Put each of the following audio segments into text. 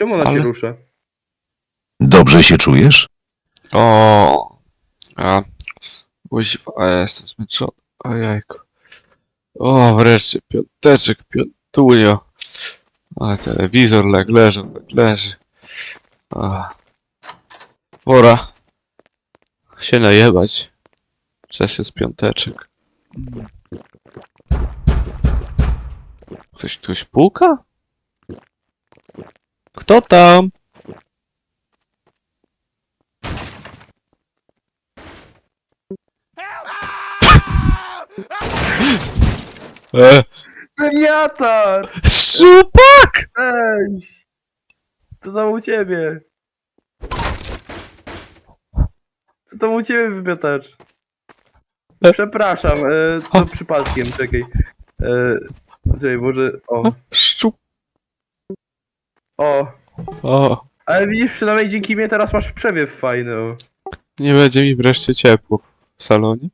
Czemu ona Ale- się rusza? Dobrze się czujesz? O, a, kuźwa, a ja jestem zmęczony. Ojejku. O, wreszcie, piąteczek, piątunio. Ale telewizor leg leży, leg leży. A. Pora się najebać. Czas jest piąteczek. Ktoś, ktoś puka? Kto tam? E! Supak! Ej! Co tam u ciebie? Co tam u ciebie wymiatacz? E. Przepraszam, e, to przypadkiem, czekaj. E, czekaj, może... O, Szczup. O. O, Ale widzisz, przynajmniej dzięki mnie teraz masz przewiew fajny, o. nie będzie mi wreszcie ciepło w salonie.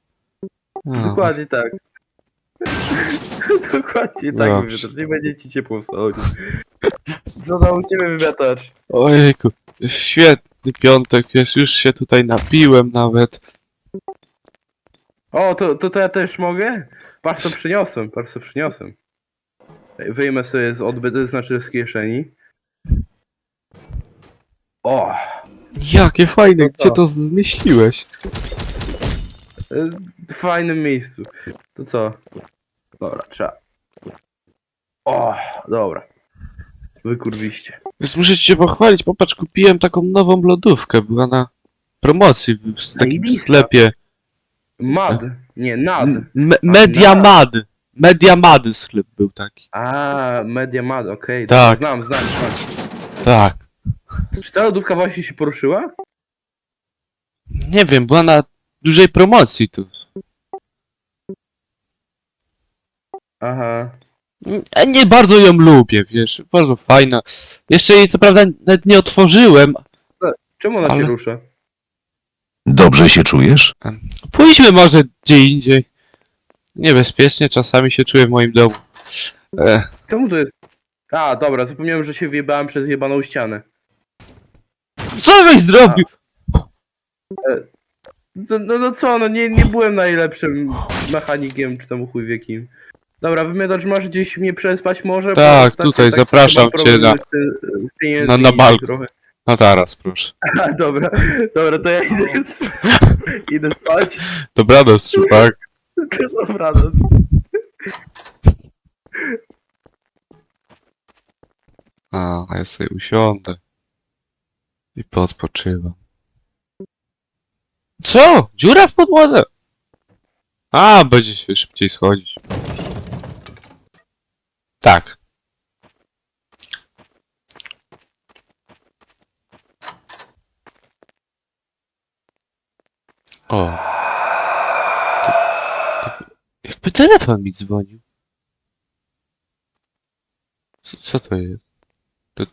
A, Dokładnie tak. Dokładnie tak, Dobrze. wymiatacz. Nie będzie ci ciepło w salonie. Co tam u ciebie wymiatacz? Ojejku, świetny piątek jest, już się tutaj napiłem nawet. O, to, to, to ja też mogę? Patrz co przyniosłem, patrz co przyniosłem. Wyjmę sobie z odbyty, znaczy z kieszeni. O! Jakie fajne, No co? gdzie to zmieściłeś? e, W fajnym miejscu. To co? Dobra, trzeba. O, dobra. Wykurwiście. Więc muszę cię pochwalić, popatrz, kupiłem taką nową lodówkę, była na promocji w, w takim Zajebista. sklepie. Mad. Nie, nad. Me Media Mad. Media Mad sklep był taki. A, Media Mad, okej. Tak. Znam, znam, znam. Tak. Czy ta lodówka właśnie się poruszyła? Nie wiem, była na dużej promocji tu. Aha. Ja nie bardzo ją lubię, wiesz, bardzo fajna. Jeszcze jej co prawda nawet nie otworzyłem. Czemu ona Ale- się rusza? Dobrze się czujesz? Pójdźmy może gdzie indziej. Niebezpiecznie czasami się czuję w moim domu. E, Czemu to jest... A, dobra, zapomniałem, że się wjebałem przez jebaną ścianę. Co żeś zrobił? No, no, no co, no nie, nie byłem najlepszym mechanikiem, czy tam chuj wie kim. Dobra, wymiatacz masz gdzieś mnie przespać może? Bo Tak, ostatnio tutaj tak zapraszam cię na- Z, ty- z pieniędzmi na- na balkon. Trochę. No teraz, proszę. A, dobra, dobra, to ja idę, idę spać. Dobranoc, szczupak. Dobranoc. A, a ja sobie usiądę. I podpoczywam. Co? Dziura w podłodze? A, będzie się szybciej schodzić. Tak. O. To, to, jakby telefon mi dzwonił. Co, co to jest? To,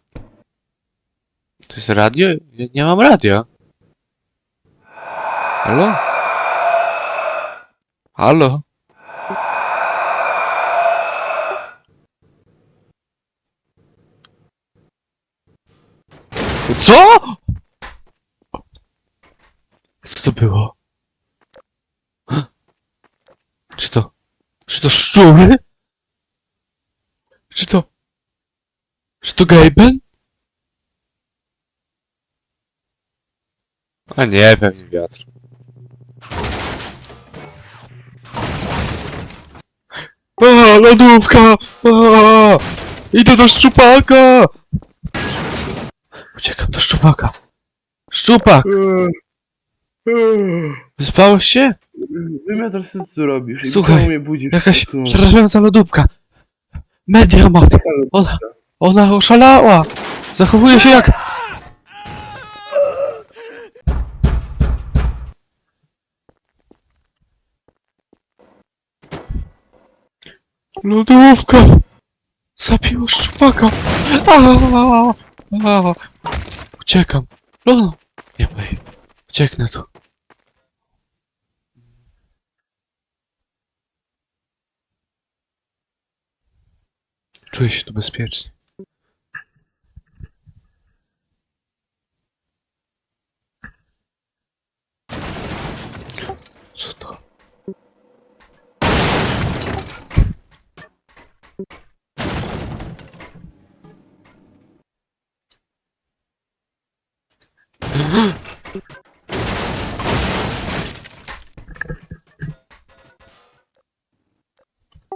to jest radio? Ja nie mam radia. Halo? Halo? Co? Co to było? Czy to... Czy to szczury? Czy to... Czy to Gaben? A nie, pewnie wiatr. A, lodówka! A, idę do szczupaka! Uciekam do szczupaka. Szczupak! Wyspałeś się? Wymiatacz, co tu robisz? I Słuchaj, czemu mnie budzisz? Jakaś Tu. przerażająca lodówka. Mediamat. Ona, ona oszalała. Zachowuje się jak... Lodówka! Zabiło szczupaka! Uciekam! Lono! Nie baj. Ucieknę tu. Czuję się tu bezpiecznie.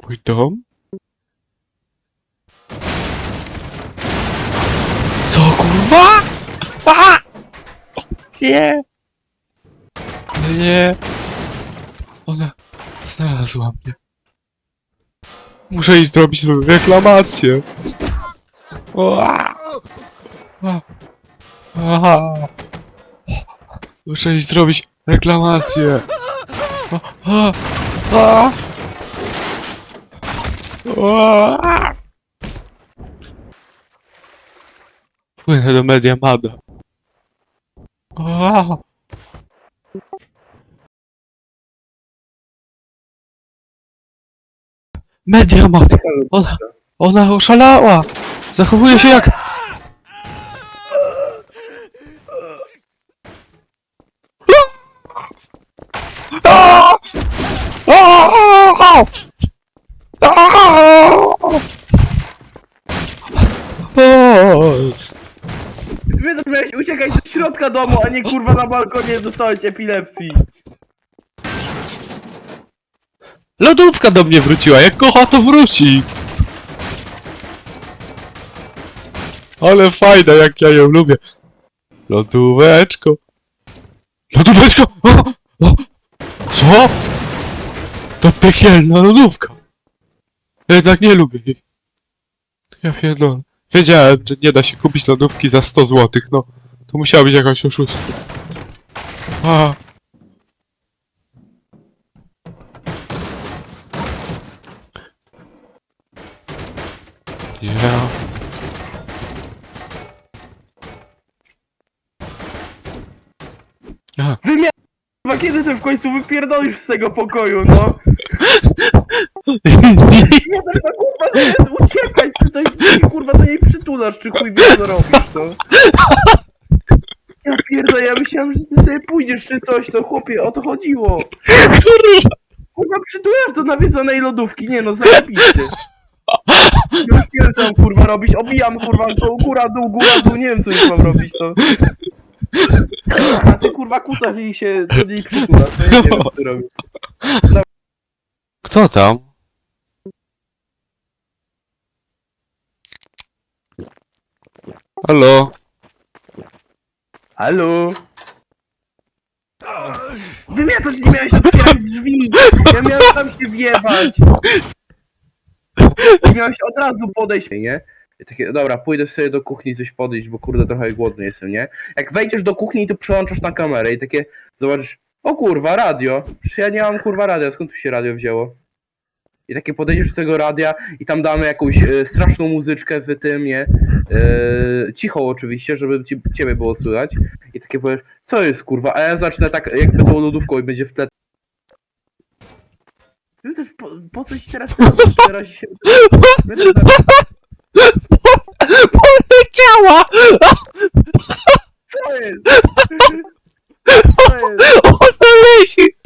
Mój dom? Co kurwa? A! Nie! Nie! Ona znalazła mnie. Muszę iść zrobić reklamację. Ua! A! Aha! Muszę iść zrobić reklamację. A! A! A! Płynę do Media Mada. Media Mad! Ona, ona oszalała! Zachowuje się jak... A! A! A! To miałeś uciekać do środka domu, a nie kurwa na balkonie dostałeś epilepsji. Lodówka do mnie wróciła, jak kocha to wróci! Ale fajna, jak ja ją lubię. Lodóweczko. Lodóweczko! Co? To piekielna lodówka. Jednak nie lubię jej. Ja pierdolę. Wiedziałem, że nie da się kupić lodówki za 100 zł, no. To musiała być jakaś oszustwo. A. Yeah. A, Wymiar... Kurwa, kiedy ty w końcu wypierdolisz z tego pokoju, no? Nie tak na kurwa zamiast uciekać, czy coś ty kurwa do niej przytulasz, czy chuj wie co robisz, no. Ja pierdolę, ja myślałem, że ty sobie pójdziesz czy coś, to chłopie, o to chodziło. Kurwa, przytulasz do nawiedzonej lodówki, nie no, zajebiście. Już nie wiem co mam kurwa robić, obijam kurwa, to góra, dół, góra, dół, nie wiem co już mam robić, to... A ty kurwa kucasz i się do niej przytulasz, to ja nie wiem co ty robisz. Kto tam? Halo? Halo? Wymiatasz, nie miałeś otwierać drzwi! Ja miałem tam się wjebać! Ty miałeś od razu podejść, nie? I takie, dobra, pójdę sobie do kuchni coś podejść, bo kurde trochę głodny jestem, nie? Jak wejdziesz do kuchni, to przełączasz na kamerę i takie, zobaczysz, o kurwa, radio. Przecież ja nie mam kurwa radia, skąd tu się radio wzięło? I takie podejdziesz do tego radia i tam damy jakąś e, straszną muzyczkę w tym, nie? E, cicho oczywiście, żeby ci, ciebie było słychać. I takie powiesz, co jest kurwa? A ja zacznę tak jakby tą lodówką i będzie w tle. Ty też po, po coś teraz robisz? Teraz się... Będę tak- Poleciała! Co jest? Co jest? Ona leci!